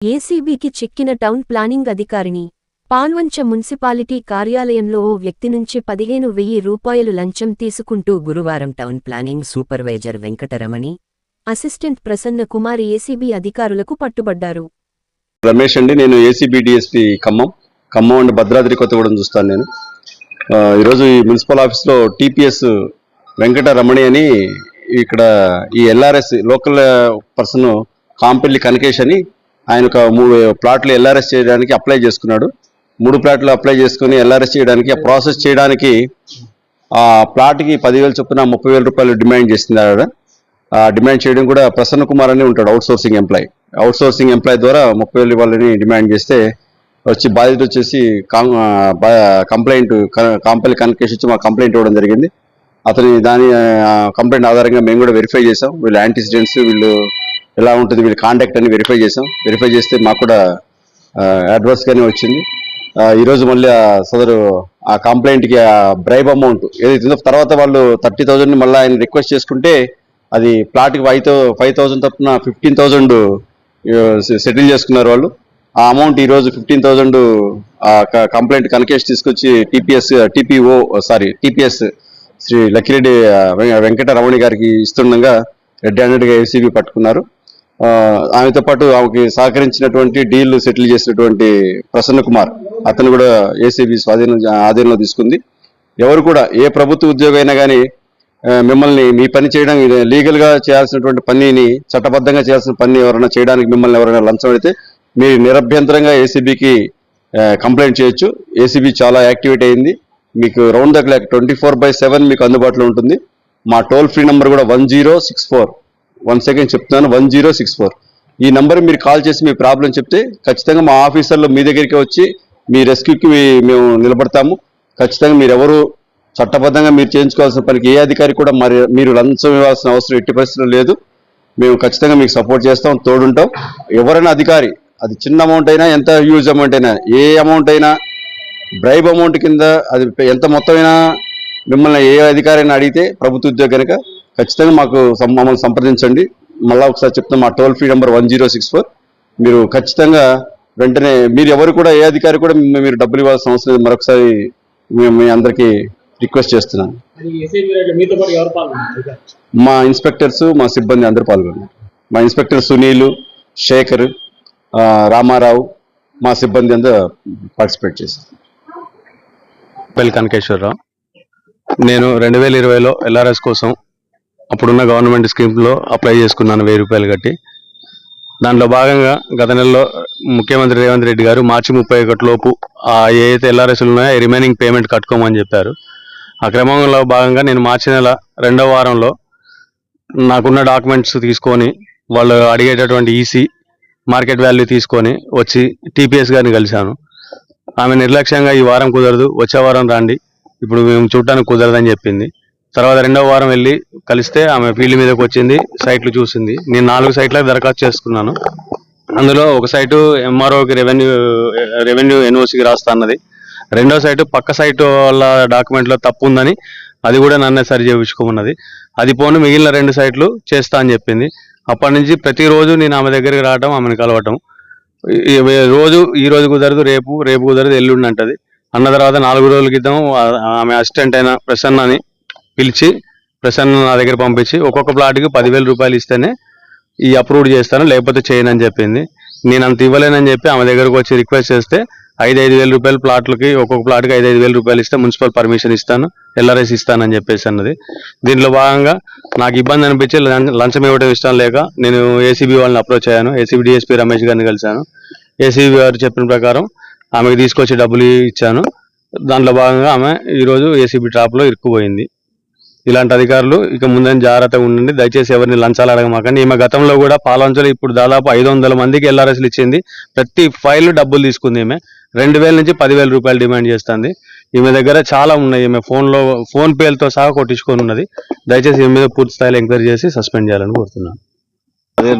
ఏసీబీకి చిక్కిన town planning అధికారిని Palvancha municipality కార్యాలయంలో ఓ వ్యక్తి నుంచి పదిహేను వెయ్యి రూపాయలు లంచం తీసుకుంటూ గురువారం town planning supervisor Venkataramani assistant Prasanna Kumar ACB అధికారులకు పట్టుబడ్డారు. రమేష్ అండి నేను ACB DSP Khammam Khammam and Bhadradri Kothagudem చూస్తాను నేను. ఈరోజు ఈ మున్సిపల్ ఆఫీస్లో టీపీఎస్ వెంకట రమణి అని ఇక్కడ ఈ LRS local person Kampalli Kanakesh అని ఆయన ఒక మూడు ప్లాట్లు ఎల్ఆర్ఎస్ చేయడానికి అప్లై చేసుకున్నాడు. మూడు ప్లాట్లు అప్లై చేసుకుని ఎల్ఆర్ఎస్ చేయడానికి ఆ ప్రాసెస్ చేయడానికి ఆ ప్లాట్కి పదివేలు చొప్పున ముప్పై వేల రూపాయలు డిమాండ్ చేసింది ఆవిడ డిమాండ్ చేయడం కూడా ప్రసన్న కుమార్ అని ఉంటాడు outsourcing employee outsourcing employee ద్వారా ముప్పై వేలు ఇవ్వాలని డిమాండ్ చేస్తే వచ్చి బాధితుడు వచ్చేసి కంప్లైంట్ కంపెనీ కన్కేషన్ వచ్చి మాకు కంప్లైంట్ ఇవ్వడం జరిగింది. అతని దాని కంప్లైంట్ ఆధారంగా మేము కూడా వెరిఫై చేసాం వీళ్ళు యాంటిసిడెంట్స్ వీళ్ళు ఎలా ఉంటుంది వీళ్ళ కాంటాక్ట్ అని వెరిఫై చేసాం వెరిఫై చేస్తే మాకు కూడా అడ్వర్స్గానే వచ్చింది. ఈరోజు మళ్ళీ సదరు ఆ కంప్లైంట్కి ఆ బ్రైబ్ అమౌంట్ ఏదైతుందో తర్వాత వాళ్ళు థర్టీ థౌజండ్ మళ్ళీ ఆయన రిక్వెస్ట్ చేసుకుంటే అది ప్లాట్కి ఫైవ్ ఫైవ్ ఫైవ్ థౌజండ్ తప్పున ఫిఫ్టీన్ థౌసండ్ సెటిల్ చేసుకున్నారు వాళ్ళు. ఆ అమౌంట్ ఈరోజు రోజు ఫిఫ్టీన్ థౌసండ్ కంప్లైంట్ కనకేష్ తీసుకొచ్చి TPS TPO sorry TPS Shri Lakkireddy Venkata Ramani గారికి ఇస్తుండగా రెడ్ హ్యాండెడ్ ఏసీబీ పట్టుకున్నారు. ఆమెతో పాటు ఆమెకి సహకరించినటువంటి డీల్ సెటిల్ చేసినటువంటి ప్రసన్న కుమార్ అతను కూడా ఏసీబీ స్వాధీనం ఆధీనంలో తీసుకుంది. ఎవరు కూడా ఏ ప్రభుత్వ ఉద్యోగం అయినా కానీ మిమ్మల్ని మీ పని చేయడం లీగల్గా చేయాల్సినటువంటి పనిని చట్టబద్ధంగా చేయాల్సిన పని ఎవరైనా చేయడానికి మిమ్మల్ని ఎవరైనా లంచం అయితే మీరు నిరభ్యంతరంగా ఏసీబీకి కంప్లైంట్ చేయొచ్చు. ఏసీబీ చాలా యాక్టివేట్ అయింది. మీకు round the clock twenty four by seven మీకు అందుబాటులో ఉంటుంది. మా టోల్ ఫ్రీ నంబర్ కూడా one zero six four. One second చెప్తున్నాను వన్ జీరో సిక్స్ ఫోర్ ఈ నంబర్ మీరు కాల్ చేసి మీ ప్రాబ్లం చెప్తే ఖచ్చితంగా మా ఆఫీసర్లు మీ దగ్గరికి వచ్చి మీ రెస్క్యూకి మేము నిలబడతాము. ఖచ్చితంగా మీరు ఎవరు చట్టబద్ధంగా మీరు చేయించుకోవాల్సిన పనికి ఏ అధికారి కూడా మరి మీరు లంచం ఇవ్వాల్సిన అవసరం ఎట్టి పరిస్థితులు లేదు. మేము ఖచ్చితంగా మీకు సపోర్ట్ చేస్తాం తోడుంటాం. ఎవరైనా అధికారి అది చిన్న అమౌంట్ అయినా ఎంత హ్యూజ్ అమౌంట్ అయినా ఏ అమౌంట్ అయినా బ్రైబ్ అమౌంట్ కింద అది ఎంత మొత్తమైనా మిమ్మల్ని ఏ అధికారి అయినా అడిగితే ప్రభుత్వ ఉద్యోగం కనుక ఖచ్చితంగా మాకు మమ్మల్ని సంప్రదించండి. మళ్ళా ఒకసారి చెప్తాం మా toll free number one zero six four. మీరు ఖచ్చితంగా వెంటనే మీరు ఎవరు కూడా ఏ అధికారి కూడా మీరు డబ్బులు ఇవ్వాల్సిన అవసరం లేదు. మరొకసారి మేము మీ అందరికీ రిక్వెస్ట్ చేస్తున్నాను. మా ఇన్స్పెక్టర్స్ మా సిబ్బంది అందరూ పాల్గొన్నారు. మా ఇన్స్పెక్టర్ సునీల్ శేఖర్ రామారావు మా సిబ్బంది అందరూ పార్టిసిపేట్ చేశారు. పెల్ కనకేశ్వరరావు. నేను రెండు వేల ఇరవైలో ఎల్ఆర్ఎస్ కోసం అప్పుడున్న గవర్నమెంట్ స్కీమ్లో అప్లై చేసుకున్నాను వెయ్యి రూపాయలు కట్టి. దాంట్లో భాగంగా గత నెలలో ముఖ్యమంత్రి రేవంత్ రెడ్డి గారు మార్చి ముప్పై ఒకటిలోపు ఆ ఏదైతే ఎల్ఆర్ఎస్లు ఉన్నాయో రిమైనింగ్ పేమెంట్ కట్టుకోమని చెప్పారు. ఆ క్రమంలో భాగంగా నేను మార్చి నెల రెండవ వారంలో నాకున్న డాక్యుమెంట్స్ తీసుకొని వాళ్ళు అడిగేటటువంటి ఈసీ మార్కెట్ వాల్యూ తీసుకొని వచ్చి టీపీఎస్ గారిని కలిశాను. ఆమె నిర్లక్ష్యంగా ఈ వారం కుదరదు వచ్చే వారం రండి. ఇప్పుడు మేము చూడటానికి కుదరదని చెప్పింది. తర్వాత రెండవ వారం వెళ్ళి కలిస్తే ఆమె ఫీల్డ్ మీదకి వచ్చింది సైట్లు చూసింది. నేను నాలుగు సైట్ల దరఖాస్తు చేసుకున్నాను. అందులో ఒక సైటు ఎంఆర్ఓకి రెవెన్యూ రెవెన్యూ ఎన్ఓసికి రాస్తా అన్నది. రెండో సైటు పక్క సైటు వాళ్ళ డాక్యుమెంట్లో తప్పు ఉందని అది కూడా నన్నే సరి చేయించుకోమన్నది. అది పోను మిగిలిన రెండు సైట్లు చేస్తా అని చెప్పింది. అప్పటి నుంచి ప్రతిరోజు నేను ఆమె దగ్గరికి రావటం ఆమెను కలవటం. రోజు ఈ రోజు కుదరదు రేపు రేపు కుదరదు ఎల్లుండి అంటది. అన్న తర్వాత నాలుగు రోజుల క్రితం ఆమె అసిస్టెంట్ అయిన ప్రసన్న అని పిలిచి ప్రసన్న నా దగ్గర పంపించి ఒక్కొక్క ప్లాట్కి పదివేల రూపాయలు ఇస్తేనే ఈ అప్రూవ్ చేస్తాను లేకపోతే చేయను అని చెప్పింది. నేను అంత ఇవ్వలేనని చెప్పి ఆమె దగ్గరకు వచ్చి రిక్వెస్ట్ చేస్తే ఐదు ఐదు వేల రూపాయలు ప్లాట్లకి ఒక్కొక్క ప్లాట్కి ఐదు ఐదు వేల రూపాయలు ఇస్తే మున్సిపల్ పర్మిషన్ ఇస్తాను ఎల్ఆర్ఎస్ ఇస్తానని చెప్పేసి అన్నది. దీంట్లో భాగంగా నాకు ఇబ్బంది అనిపించి లం- లంచం ఇవ్వడం ఇష్టం లేక నేను ఏసీబీ వాళ్ళని అప్రోచ్ అయ్యాను. ఏసీబీ డిఎస్పీ రమేష్ గారిని కలిశాను. ఏసీబీ గారు చెప్పిన ప్రకారం ఆమెకు తీసుకొచ్చి డబ్బులు ఇచ్చాను. దాంట్లో భాగంగా ఆమె ఈరోజు ఏసీబీ ట్రాప్లో ఇరుక్కుపోయింది. ఇలాంటి అధికారులు ఇక ముందని జాగ్రత్తగా ఉండండి. దయచేసి ఎవరిని లంచాలు అడగమాకండి. ఈమె గతంలో కూడా పాలంచలు ఇప్పుడు దాదాపు ఐదు వందల మందికి ఎల్ఆర్ఎస్లు ఇచ్చింది. ప్రతి ఫైల్ డబ్బులు తీసుకుంది ఈమె. రెండు వేల నుంచి పదివేల రూపాయలు డిమాండ్ చేస్తుంది. ఈమె దగ్గర చాలా ఉన్నాయి. ఈమె ఫోన్లో ఫోన్ పేలతో సహా కొట్టించుకొని ఉన్నది. దయచేసి ఈమె మీద పూర్తి స్థాయిలో ఎంక్వైరీ చేసి సస్పెండ్ చేయాలని కోరుతున్నాను. పదివేల